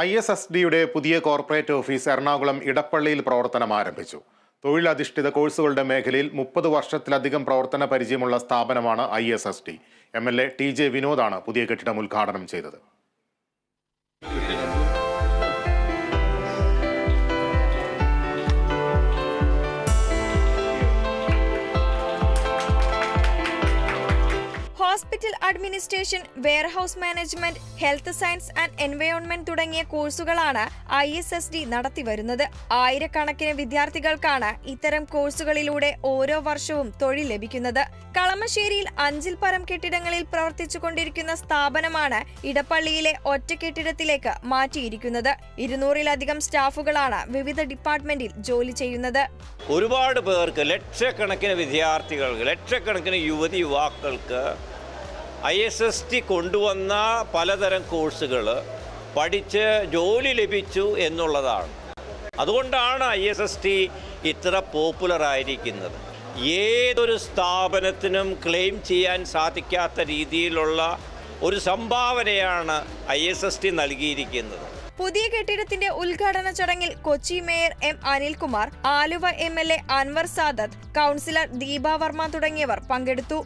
I S S ഡിയുടെ പുതിയ corporate office Ernakulam ഇടപ്പള്ളിയിൽ പ്രവർത്തനം ആരംഭിച്ചു. തൊഴിലധിഷ്ഠിത കോഴ്സുകളുടെ മേഖലയിൽ മുപ്പത് വർഷത്തിലധികം പ്രവർത്തന പരിചയമുള്ള സ്ഥാപനമാണ് I S S D M L A T J വിനോദാണ് പുതിയ കെട്ടിടം ഉദ്ഘാടനം ചെയ്തത്. Hospital administration warehouse management health science and environment തുടങ്ങിയ കോഴ്സുകളാണ് ഐ എസ് എസ് ഡി നടത്തിവരുന്നത് ആയിരക്കണക്കിന് വിദ്യാർത്ഥികൾക്കാണ് ഇത്തരം കോഴ്സുകളിലൂടെ ഓരോ വർഷവും തൊഴിൽ ലഭിക്കുന്നത്. കളമശ്ശേരിയിൽ അഞ്ചിൽ പരം കെട്ടിടങ്ങളിൽ പ്രവർത്തിച്ചുകൊണ്ടിരിക്കുന്ന സ്ഥാപനമാണ് ഇടപ്പള്ളിയിലെ ഒറ്റ കെട്ടിടത്തിലേക്ക് മാറ്റിയിരിക്കുന്നത്. ഇരുന്നൂറിലധികം സ്റ്റാഫുകളാണ് വിവിധ ഡിപ്പാർട്ട്മെന്റിൽ ജോലി ചെയ്യുന്നത്. ഒരുപാട് പേർക്ക് ലക്ഷക്കണക്കിന് വിദ്യാർത്ഥികൾക്ക് ലക്ഷക്കണക്കിന് യുവതി യുവാക്കൾക്ക് ഐ എസ് എസ് ടി കൊണ്ടുവന്ന പലതരം കോഴ്സുകൾ പഠിച്ച് ജോലി ലഭിച്ചു എന്നുള്ളതാണ്. അതുകൊണ്ടാണ് ഐ എസ് എസ് ടി ഇത്ര പോപ്പുലർ ആയിരിക്കുന്നത്. ഏതൊരു സ്ഥാപനത്തിനും ക്ലെയിം ചെയ്യാൻ സാധിക്കാത്ത രീതിയിലുള്ള ഒരു സംഭാവനയാണ് ഐ എസ് എസ് ടി നൽകിയിരിക്കുന്നത്. പുതിയ കെട്ടിടത്തിന്റെ ഉദ്ഘാടന ചടങ്ങിൽ Kochi mayor M Anilkumar Aluva M L A Anwar Sadath councillor Deepa Varma തുടങ്ങിയവർ പങ്കെടുത്തു.